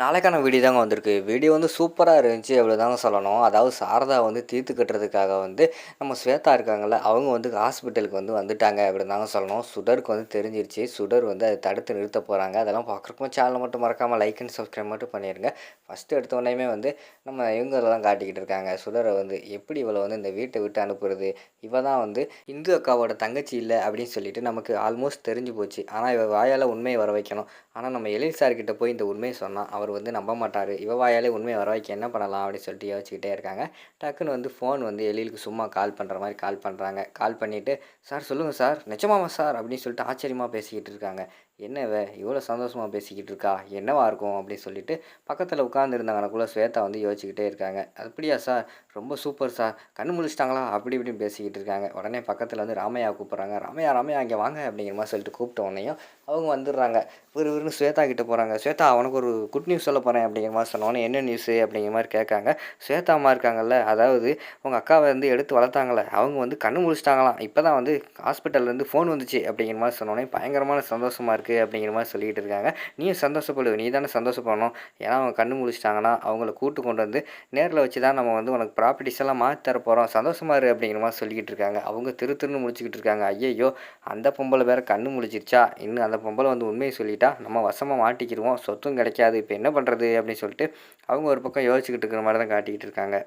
நாளைக்கான வீடியோ தாங்க வந்திருக்கு. வீடியோ வந்து சூப்பராக இருந்துச்சு அவ்வளோதாங்க சொல்லணும். அதாவது சாரதா வந்து தீர்த்து கட்டுறதுக்காக வந்து நம்ம ஸ்வேதா இருக்காங்கல்ல அவங்க வந்து ஹாஸ்பிட்டலுக்கு வந்து வந்துட்டாங்க அப்படின்னு தாங்க சொல்லணும். சுடருக்கு வந்து தெரிஞ்சிருச்சு. சுடர் வந்து அதை தடுத்து நிறுத்த போகிறாங்க அதெல்லாம் பார்க்குறப்போ சேனல் மட்டும் மறக்காமல் லைக் அண்ட் சப்ஸ்கிரைப் மட்டும் பண்ணிடுங்க ஃபஸ்ட்டு எடுத்த வந்து நம்ம இவங்களெல்லாம் காட்டிக்கிட்டு இருக்காங்க. சுடரை வந்து எப்படி இவளை வந்து இந்த வீட்டை விட்டு அனுப்புறது? இவ தான் வந்து இந்து அக்காவோட தங்கச்சி இல்லை அப்படின்னு சொல்லிட்டு நமக்கு ஆல்மோஸ்ட் தெரிஞ்சு போச்சு. ஆனால் இவ வாயால் உண்மையை வர வைக்கணும். ஆனால் நம்ம எழில் சார்கிட்ட போய் இந்த உண்மையை சொன்னால் அவர் வந்து நம்ப மாட்டார். இவ வாயாலே உண்மையை வர வைக்க என்ன பண்ணலாம் அப்படின்னு சொல்லிட்டு யோசிச்சுக்கிட்டே இருக்காங்க. டக்குன்னு வந்து ஃபோன் வந்து எழிலுக்கு சும்மா கால் பண்ணுற மாதிரி கால் பண்ணுறாங்க கால் பண்ணிவிட்டு சார் சொல்லுங்கள் சார். நிஜமாவா சார்? அப்படின்னு சொல்லிட்டு ஆச்சரியமாக பேசிக்கிட்டு இருக்காங்க. என்ன இவ? இவ்வளோ சந்தோஷமாக பேசிக்கிட்டு இருக்கா? என்னவா இருக்கும் அப்படின்னு சொல்லிட்டு பக்கத்தில் உட்காந்துருந்தாங்கனக்குள்ளே ஸ்வேதா வந்து யோசிச்சுக்கிட்டே இருக்காங்க. அப்படியா சார்? ரொம்ப சூப்பர் சார். கண் முழிச்சிட்டாங்களா? அப்படி இப்படின்னு பேசிக்கிட்டு இருக்காங்க. உடனே பக்கத்தில் வந்து ராமையா கூப்பிட்றாங்க. ராமையா ராமையா இங்கே வாங்க அப்படிங்கிற மாதிரி சொல்லிட்டு கூப்பிட்ட உடனேயும் அவங்க வந்துடுறாங்க. விறு விறுன்னு ஸ்வேதா கிட்ட போகிறாங்க ஸ்வேதா அவனுக்கு ஒரு குட் நியூஸ் சொல்ல போகிறேன் அப்படிங்கிற மாதிரி சொன்னோன்னே என்ன நியூஸு அப்படிங்கிற மாதிரி கேட்காங்க. ஸ்வேதா அம்மா இருக்காங்கல்ல அதாவது உங்கள் அக்காவை வந்து எடுத்து வளர்த்தாங்களே அவங்க வந்து கண்ணு முழிச்சிட்டாங்களாம். இப்போ தான் வந்து ஹாஸ்பிட்டல்லேருந்து ஃபோன் வந்துச்சு அப்படிங்கிற மாதிரி சொன்னோன்னே பயங்கரமான சந்தோஷமாக இருக்குது அப்படிங்கிற மாதிரி சொல்லிகிட்டு இருக்காங்க. நீயும் சந்தோஷப்படு நீ தானே சந்தோஷப்படணும். ஏன்னா அவங்க கண்ணு முழிச்சிட்டாங்கன்னா அவங்கள கூட்டு கொண்டு வந்து நேரில் வச்சு தான் நம்ம வந்து உனக்கு ப்ராப்பர்ட்டிஸ் எல்லாம் மாற்றி தர போகிறோம் சந்தோஷமா இரு அப்படிங்கிற மாதிரி சொல்லிக்கிட்டு இருக்காங்க. அவங்க திரு திருன்னு முடிச்சுக்கிட்டு இருக்காங்க. ஐயையோ அந்த பொம்பளை வேற கண்ணு முடிச்சிருச்சா இன்னும் அந்த பொம்பளை வந்து உண்மையை சொல்லிட்டா நம்ம வசமாக மாட்டிக்கிடுவோம் சொத்தும் கிடைக்காது. இப்போ என்ன பண்ணுறது அப்படின்னு சொல்லிட்டு அவங்க ஒரு பக்கம் யோசிச்சுக்கிட்டு இருக்கிற மாதிரி தான் காட்டிக்கிட்டு இருக்காங்க.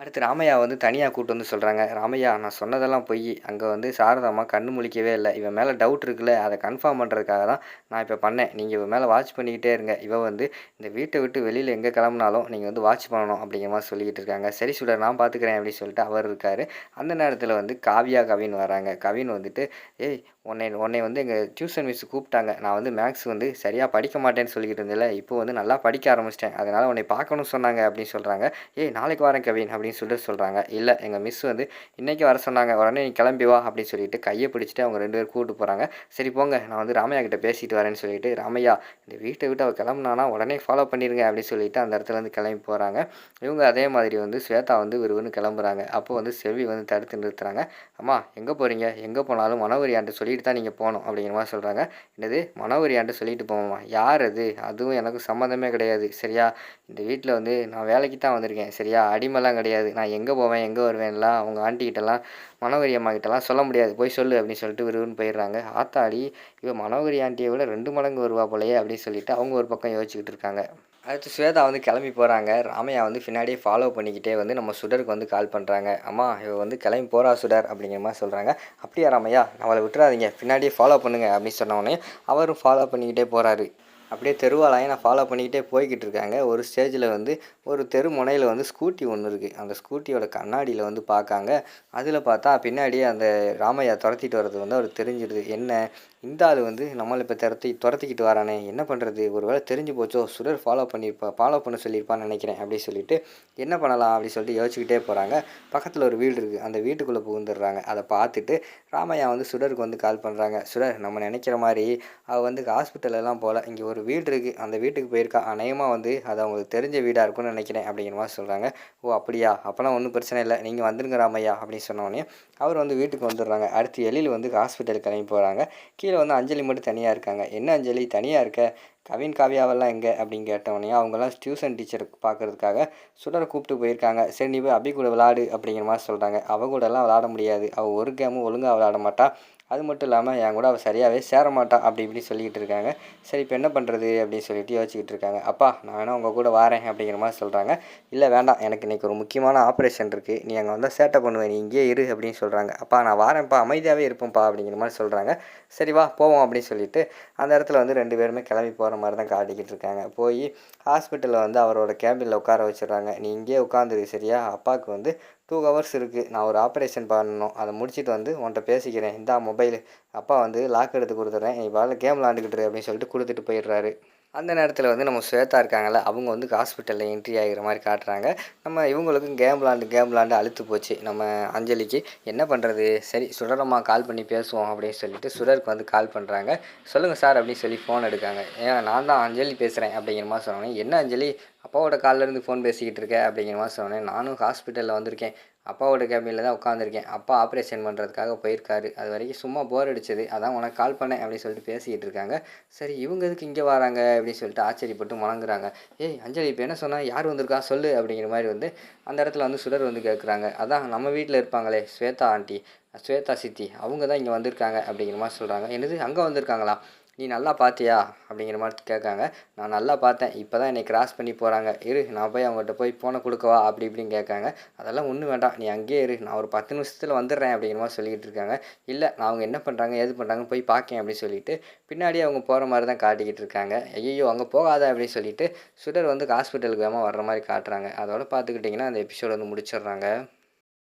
அடுத்து ராமையா வந்து தனியாக கூட்டு வந்து சொல்கிறாங்க ராமையா நான் சொன்னதெல்லாம் பொய். அங்கே வந்து சாரதாம்மா கண்ணு முழிக்கவே இல்லை. இவன் மேலே டவுட் இருக்குல்ல. அதை கன்ஃபார்ம் பண்ணுறதுக்காக தான் நான் இப்போ பண்ணேன். நீங்கள் இவன் மேலே வாட்ச் பண்ணிக்கிட்டே இருங்க. இவன் வந்து இந்த வீட்டை விட்டு வெளியில் எங்கே கிளம்புனாலும் நீங்கள் வந்து வாட்ச் பண்ணணும் அப்படிங்கிற மாதிரி சொல்லிக்கிட்டு இருக்காங்க. சரி சுடர் நான் பார்த்துக்கிறேன் அப்படின்னு சொல்லிட்டு அவர் இருக்கார். அந்த நேரத்தில் வந்து காவியா கவின் வராங்க. கவின் வந்துட்டு ஏய் உன்னை உன்னை வந்து எங்கள் டியூஷன் மிஸ் கூப்பிட்டாங்க. நான் வந்து மேக்ஸ் வந்து சரியாக படிக்க மாட்டேன்னு சொல்லிக்கிட்டு இருந்தேன்ல. இப்போ வந்து நல்லா படிக்க ஆரம்பிச்சிட்டேன். அதனால் உன்னை பார்க்கணும்னு சொன்னாங்க அப்படின்னு சொல்கிறாங்க ஏய் நாளைக்கு வரேன் கவின் அப்படின்னு சொல்லிட்டு சொல்கிறாங்க இல்லை எங்கள் மிஸ் வந்து இன்றைக்கி வர சொன்னாங்க உடனே நீ கிளம்பி வா அப்படின்னு சொல்லிட்டு கையை பிடிச்சிட்டு அவங்க ரெண்டு பேரும் கூப்பிட்டு போகிறாங்க சரி போங்க நான் வந்து ராமையா கிட்ட பேசிட்டு வரேன்னு சொல்லிட்டு ராமையா இந்த வீட்டை விட்டு அவள் கிளம்புனானா உடனே ஃபாலோ பண்ணிடுங்க அப்படின்னு சொல்லிட்டு அந்த இடத்துல இருந்து கிளம்பி போகிறாங்க இவங்க அதே மாதிரி வந்து ஸ்வேதா வந்து விறுவிறுன்னு கிளம்புறாங்க. அப்போ வந்து செல்வி வந்து தடுத்து நிறுத்துறாங்க. அம்மா எங்கே போகிறீங்க எங்கே போனாலும் மனோவரியான்ட்டு சொல்லிட்டு தான் நீங்கள் போகணும் அப்படிங்கிற மாதிரி சொல்கிறாங்க என்னது? மனோவரியான்ட்டு சொல்லிட்டு போவோம்மா யார் அது? அதுவும் எனக்கு சம்மந்தமே கிடையாது. சரியா? இந்த வீட்டில் வந்து நான் வேலைக்கு தான் வந்திருக்கேன். சரியா? அடிமெல்லாம் கிடையாது. நான் எங்கே போவேன் எங்கே வருவேன்லாம் அவங்க ஆண்டிக்கிட்டலாம் மனோகரி அம்மாக்கிட்டலாம் சொல்ல முடியாது. போய் சொல்லு அப்படின்னு சொல்லிட்டு விரும்புன்னு போயிடுறாங்க. ஆத்தாடி இவன் மனோகரி ஆண்டியை விட ரெண்டு மடங்கு வருவா போலையே அப்படின்னு சொல்லிட்டு அவங்க ஒரு பக்கம் யோசிச்சுக்கிட்டு இருக்காங்க. அடுத்து ஸ்வேதா வந்து கிளம்பி போகிறாங்க ராமையா வந்து பின்னாடியே ஃபாலோ பண்ணிக்கிட்டே வந்து நம்ம சுடருக்கு வந்து கால் பண்ணுறாங்க அம்மா இவ வந்து கிளம்பி போகிறா சுடர் அப்படிங்கிற மாதிரி சொல்கிறாங்க அப்படியா ராமையா அவளை விட்டுறாதீங்க. பின்னாடியே ஃபாலோ பண்ணுங்க அப்படின்னு சொன்னோடனே அவரும் ஃபாலோ பண்ணிக்கிட்டே போகிறாரு அப்படியே தெருவாலையும் நான் ஃபாலோ பண்ணிக்கிட்டே போய்கிட்டு இருக்காங்க. ஒரு ஸ்டேஜில் வந்து ஒரு தெரு முனையில் வந்து ஸ்கூட்டி ஒன்று இருக்குது அந்த ஸ்கூட்டியோட கண்ணாடியில் வந்து பார்க்காங்க. அதில் பார்த்தா பின்னாடியே அந்த ராமையா துரத்திட்டு வர்றது வந்து அவர் தெரிஞ்சிடுது என்ன? இந்த ஆள் வந்து நம்மளை இப்போ துரத்தி துரத்திக்கிட்டு வரானே. என்ன பண்ணுறது ஒரு வேளை தெரிஞ்சு போச்சோ? சுடர் ஃபாலோ பண்ணியிருப்பா ஃபாலோ பண்ண சொல்லியிருப்பான்னு நினைக்கிறேன் அப்படி சொல்லிட்டு என்ன பண்ணலாம் அப்படி சொல்லிட்டு யோசிச்சுக்கிட்டே போகிறாங்க பக்கத்தில் ஒரு வீடு இருக்குது அந்த வீட்டுக்குள்ளே புகுந்துடுறாங்க. அதை பார்த்துட்டு ராமையா வந்து சுடருக்கு வந்து கால் பண்ணுறாங்க சுடர் நம்ம நினைக்கிற மாதிரி அவள் வந்து ஹாஸ்பிட்டலெல்லாம் போகல. இங்கே ஒரு ஒரு வீடு இருக்குது அந்த வீட்டுக்கு போயிருக்கா. அநேகமாக வந்து அது அவங்களுக்கு தெரிஞ்ச வீடாக இருக்கும்னு நினைக்கிறேன் அப்படிங்கிற மாதிரி சொல்கிறாங்க ஓ அப்படியா? அப்போலாம் ஒன்றும் பிரச்சனை இல்லை. நீங்கள் வந்துருங்க ராமையா அப்படின்னு சொன்னோடனே அவர் வந்து வீட்டுக்கு வந்துடுறாங்க. அடுத்து எழில் வந்து ஹாஸ்பிட்டல் கிளம்பி போகிறாங்க கீழே வந்து அஞ்சலி மட்டும் தனியாக இருக்காங்க. என்ன அஞ்சலி? தனியாக இருக்க? கவின் காவியாவெல்லாம் எங்கே? அப்படின்னு கேட்டவொடனே அவங்கெல்லாம் டியூஷன் டீச்சர் பார்க்கறதுக்காக சுடரை கூப்பிட்டு போயிருக்காங்க. சரி நீ போய் அபி கூட விளாடு அப்படிங்கிற மாதிரி சொல்கிறாங்க அவ கூடலாம் விளாட முடியாது. அவள் ஒரு கேமும் ஒழுங்காக விளாட மாட்டா. அது மட்டும் இல்லாமல் என் கூட அவள் சரியாகவே சேர மாட்டான் அப்படி இப்படி சொல்லிக்கிட்டு இருக்காங்க. சரி இப்போ என்ன பண்ணுறது அப்படின்னு சொல்லிட்டு யோசிச்சுக்கிட்டு இருக்காங்க. அப்பா நான் வேணால் உங்கள் கூட வரேன் அப்படிங்கிற மாதிரி சொல்கிறாங்க இல்லை வேண்டாம். எனக்கு இன்றைக்கி ஒரு முக்கியமான ஆப்ரேஷன் இருக்குது நீ அங்கே வந்தால் சேட்டை பண்ணுவேன். நீ இங்கேயே இரு அப்படின்னு சொல்கிறாங்க அப்பா நான் வாரேன்ப்பா. அமைதியாகவே இருப்பேன்ப்பா அப்படிங்கிற மாதிரி சொல்கிறாங்க சரி வா போவோம் அப்படின்னு சொல்லிட்டு அந்த இடத்துல வந்து ரெண்டு பேருமே கிளம்பி போகிற மாதிரி தான் காட்டிக்கிட்டு இருக்காங்க. போய் ஹாஸ்பிட்டலில் வந்து அவரோட கேபினில் உட்கார வச்சுடுறாங்க. நீ இங்கேயே உட்காந்துரு சரியா? அப்பாவுக்கு வந்து டூ ஹவர்ஸ் இருக்குது நான் ஒரு ஆப்ரேஷன் பண்ணணும். அதை முடிச்சுட்டு வந்து உன்கிட்ட பேசிக்கிறேன். இந்தா மொபைல் அப்பா வந்து லாக் எடுத்து கொடுத்துட்றேன். நீ பால கேம் விளாண்டுக்கிட்டு அப்படின்னு சொல்லிட்டு கொடுத்துட்டு போயிடுறாரு. அந்த நேரத்தில் வந்து நம்ம ஸ்வேதா இருக்காங்கள்ல அவங்க வந்து ஹாஸ்பிட்டலில் என்ட்ரி ஆகிற மாதிரி காட்டுறாங்க. நம்ம இவங்களுக்கும் கேம் விளாண்டு கேம் விளாண்டு அழுத்து போச்சு. நம்ம அஞ்சலிக்கு என்ன பண்ணுறது சரி சுடரம்மா கால் பண்ணி பேசுவோம் அப்படின்னு சொல்லிட்டு சுடருக்கு வந்து கால் பண்ணுறாங்க சொல்லுங்கள் சார் அப்படின்னு சொல்லி ஃபோன் எடுக்காங்க. ஏன் நான் தான் அஞ்சலி பேசுகிறேன் அப்படிங்கிற மாதிரி சொன்னோன்னே என்ன அஞ்சலி? அப்பாவோட காலிலேருந்து ஃபோன் பேசிக்கிட்டு இருக்க? அப்படிங்கிற மாதிரி சொன்னேன் நானும் ஹாஸ்பிட்டலில் வந்திருக்கேன். அப்பாவோட கேபினில் தான் உட்காந்துருக்கேன் அப்பா ஆப்ரேஷன் பண்ணுறதுக்காக போயிருக்காரு. அது வரைக்கும் சும்மா போர் அடிச்சது. அதான் உனக்கு கால் பண்ணேன் அப்படின்னு சொல்லிட்டு பேசிக்கிட்டு இருக்காங்க. சரி இவங்க எதுக்கு இங்கே வராங்க? அப்படின்னு சொல்லிட்டு ஆச்சரியப்பட்டு முழங்குறாங்க. ஏய் அஞ்சலி இப்போ என்ன சொன்னால் யார் வந்திருக்கா? சொல்லு அப்படிங்கிற மாதிரி வந்து அந்த இடத்துல வந்து சுடர் வந்து கேட்குறாங்க அதான் நம்ம வீட்டில் இருப்பாங்களே ஸ்வேதா ஆண்டி ஸ்வேதா சித்தி அவங்க தான் இங்கே வந்திருக்காங்க அப்படிங்கிற மாதிரி சொல்கிறாங்க என்னது அங்கே வந்திருக்காங்களா? நீ நல்லா பார்த்தியா அப்படிங்கிற மாதிரி கேட்காங்க. நான் நல்லா பார்த்தேன். இப்போ தான் என்னை கிராஸ் பண்ணி போகிறாங்க இரு நான் போய் அவங்ககிட்ட போய் ஃபோனை கொடுக்கவா? அப்படி இப்படின்னு கேட்காங்க. அதெல்லாம் ஒன்றும் வேண்டாம். நீ அங்கேயே இரு. நான் ஒரு பத்து நிமிஷத்தில் வந்துடுறேன் அப்படிங்கிற மாதிரி சொல்லிகிட்டு இருக்காங்க. இல்லை நான் அவங்க என்ன பண்ணுறாங்க எது பண்ணுறாங்கன்னு போய் பார்க்கேன் அப்படின்னு சொல்லிட்டு பின்னாடி அவங்க போகிற மாதிரி தான் காட்டிக்கிட்டு இருக்காங்க. ஐயோ அங்கே போகாத அப்படின்னு சொல்லிட்டு சுடர் வந்து ஹாஸ்பிட்டலுக்கு வேகமாக வர்ற மாதிரி காட்டுறாங்க. அதோட பார்த்துக்கிட்டிங்கன்னா அந்த எபிசோட் வந்து முடிச்சிடுறாங்க.